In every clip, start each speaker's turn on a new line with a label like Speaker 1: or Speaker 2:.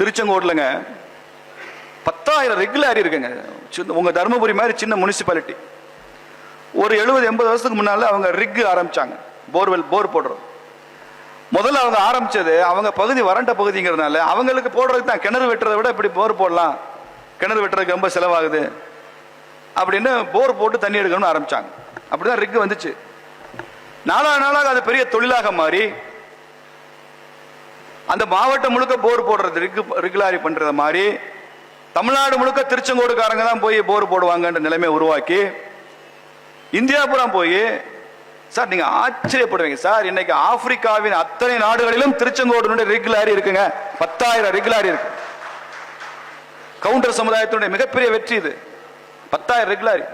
Speaker 1: திருச்செங்கோட்லங்க பத்தாயிரம் ரெகுலாரி இருக்குங்க. சின்ன உங்கள் தருமபுரி மாதிரி சின்ன முனிசிபாலிட்டி ஒரு எழுபது எண்பது வருஷத்துக்கு முன்னால் அவங்க ரிக் ஆரம்பிச்சாங்க. போர்வெல் போர் போடுறோம் முதல்ல அவங்க ஆரம்பித்தது அவங்க பகுதி வறண்ட பகுதிங்கிறதுனால அவங்களுக்கு போடுறதுக்கு தான். கிணறு வெட்டுறதை விட இப்படி போர் போடலாம். கிணறு வெட்டுறதுக்கு ரொம்ப செலவாகுது. அப்படின்னு போர் போட்டு தண்ணி எடுக்கணும்னு ஆரம்பித்தாங்க அப்படி தான் ரிக் வந்துச்சு. நாளாக நாளாக அது பெரிய தொழிலாக மாறி அந்த மாவட்டம் முழுக்க போர் போடுறது ரெகுலாரி ரிகுலாரி மாதிரி தமிழ்நாடு முழுக்க திருச்செங்கோடுக்காரங்க தான் போய் போர் போடுவாங்கன்ற நிலைமையை உருவாக்கி இந்தியா பூரா போய் சார் நீங்க ஆச்சரியப்படுவீங்க. சார் இன்னைக்கு ஆப்பிரிக்காவின் அத்தனை நாடுகளிலும் திருச்செங்கோடுனுடைய ரெகுலாரி இருக்குங்க. பத்தாயிரம் ரெகுலாரி இருக்கு. கவுண்டர் சமுதாயத்தினுடைய மிகப்பெரிய வெற்றி இது. பத்தாயிரம் ரெகுலாரி.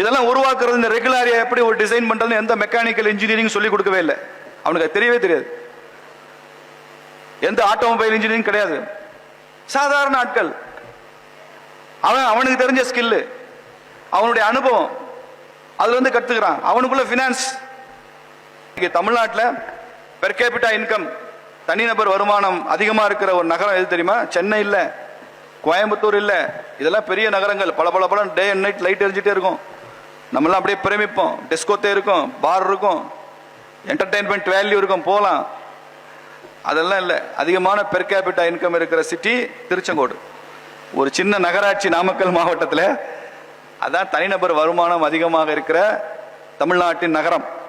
Speaker 1: இதெல்லாம் உருவாக்குறது இந்த ரெகுலாரியை எப்படி ஒரு டிசைன் பண்றது எந்த மெக்கானிக்கல் இன்ஜினியரிங் சொல்லி கொடுக்கவே இல்லை. அவனுக்கு அது தெரியவே தெரியாது. எந்த ஆட்டோமொபைல் இன்ஜினியரிங் கிடையாது. சாதாரண ஆட்கள். அவன் அவனுக்கு தெரிஞ்ச ஸ்கில்லு அவனுடைய அனுபவம். அதுல இருந்து கத்துக்கிறான். அவனுக்குள்ள ஃபினான்ஸ் தமிழ்நாட்டில் பெர் கேபிட்டா இன்கம் தனிநபர் வருமானம் அதிகமாக இருக்கிற ஒரு நகரம் எது தெரியுமா? சென்னை இல்லை. கோயம்புத்தூர் இல்லை. இதெல்லாம் பெரிய நகரங்கள். பல பல பல டே அண்ட் நைட் லைட் எரிஞ்சிட்டே இருக்கும். நம்மளாம் அப்படியே பிரமிப்போம். டெஸ்கோத்தே இருக்கும். பார் இருக்கும். என்டர்டைன்மெண்ட் வேல்யூ இருக்கும். போகலாம் அதெல்லாம் இல்லை. அதிகமான பெர் கேபிட்டா இன்கம் இருக்கிற சிட்டி திருச்செங்கோடு. ஒரு சின்ன நகராட்சி நாமக்கல் மாவட்டத்தில் அதான் தனிநபர் வருமானம் அதிகமாக இருக்கிற தமிழ்நாட்டின் நகரம்.